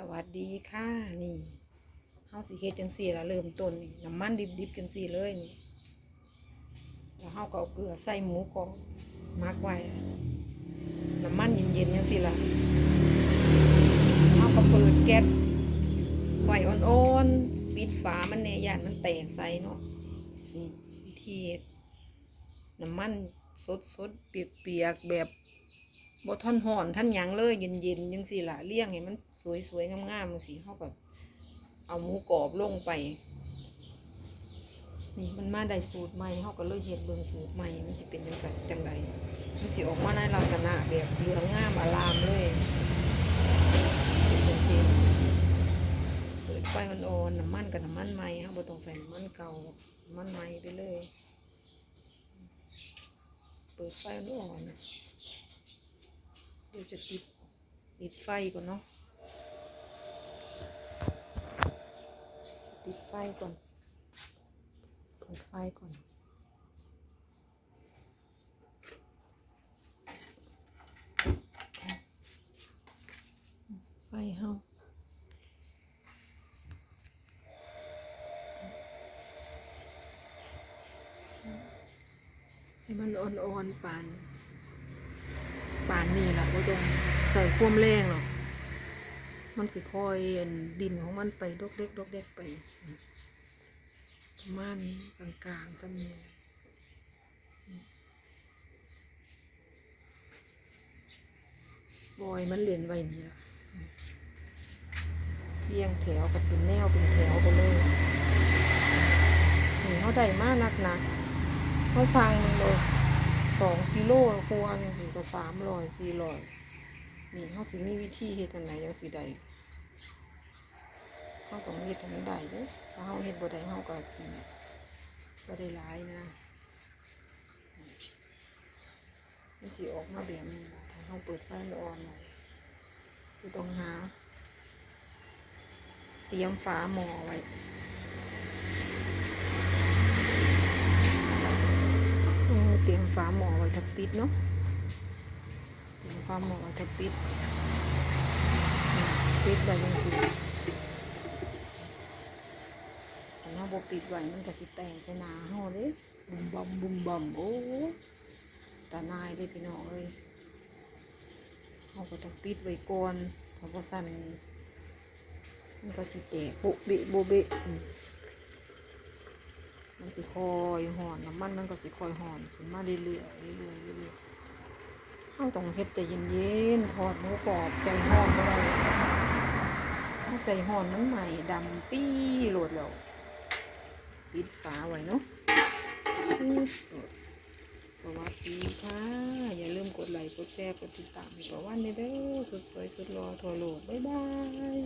สวัสดีค่ะนี่เฮาสิเฮ็ดจังซี่ล่ะเริ่มต้นนี่น้ำมันดิบๆจังซี่เลยนี่แล้วเฮาก็เอาเกลือใส่หมูกรอบมักไว้น้ำมันเย็นๆจังซี่ล่ะเฮาก็เปิดแก๊สไว้อ่อนๆปิดฝามันแน่ย่านมันแตกใส่เนาะนี่วิธีน้ำมันสดๆเปียกๆแบบ บท่อนห่อนท่านหยังเลยเย็นๆจังซี่ละเลี้ยงให้มันสวยๆงามๆจังซี่เฮาก็เอาหมูกรอบลงไป นี่มันมาได้สูตรใหม่เฮาก็เลยเฮ็ดเบิ่งสูตรใหม่มันสิเป็นจังซั่นจังไดมันสิออกมาในลักษณะแบบเหลืองงามอลามเลยเป็นจังซี่เปิดไฟอ่อนๆน้ำมันกับน้ำมันใหม่เฮาบ่ต้องใส่น้ำมันเก่าน้ำมันใหม่ไปเลย เปิดไฟอ่อนๆ เดี๋ยวจะติดติดไฟก่อนเนาะติดไฟก่อนเปิดไฟก่อนไฟเฮาให้มันอ่อนๆปาน ป่านนี้ล่ะก็ต้องใส่ควมแรงหรอก มันสิคอยดินของมันไปดกเล็กดกเล็กไปประมาณกลางกลางๆสำเนียงบอยมันเรียนไว้นี่ละเรียงแถวกับเป็นแนวเป็นแถวไปเลยนี่เขาได้มากนักนักๆเขาสั่งมันเลย สองกิโลครัวจังสิก็สามร้อยสี่ร้อยนี่เขาสิมีวิธีเฮ็ดจังไหนจังสิได้เขาต้องเฮ็ดให้มันได้เด้อถ้าเขาเฮ็ดบ่ได้เขาก็สิบ่ได้หลายนะมันสิออกมาแบบนี้ล่ะถ้าเขาเปิดไฟอ่อนหน่อยคือต้องหา เตรียมฝาหม้อไว้ เออเตรียมฝาหมอไว้ถ้าปิดเนาะเตรียมฝาหมอไว้ถ้าปิดปิดไว้ยังสิถ้าเราบ่ปิดไว้มันก็สิแตกใส่หน้าเฮาเด้บุมบอมบุมบอมโอ้ตานายเด้พี่น้องเอ้ยเฮาก็ต้องปิดไว้ก่อนถ้าบ่ซั่นมันก็สิแตกโปะเบะโบเบะ มันสิคอยหอนน้ำมันมันก็สิคอยหอนขึ้นมาเรื่อยๆเรื่อยๆเรื่อยๆเราต้องเฮ็ดแต่เย็นๆทอดหมูกรอบใจห้อนบ่ได้ถ้าใจห้อนมันใหม่ดำปี้โหลดแล้วปิดฝาไว้เนาะสวัสดีค่ะ อย่าลืมกดไลค์กดแชร์กดติดตามให้ประวันเด้อสุดสวยสุดรอทั่วโลกบ๊ายบาย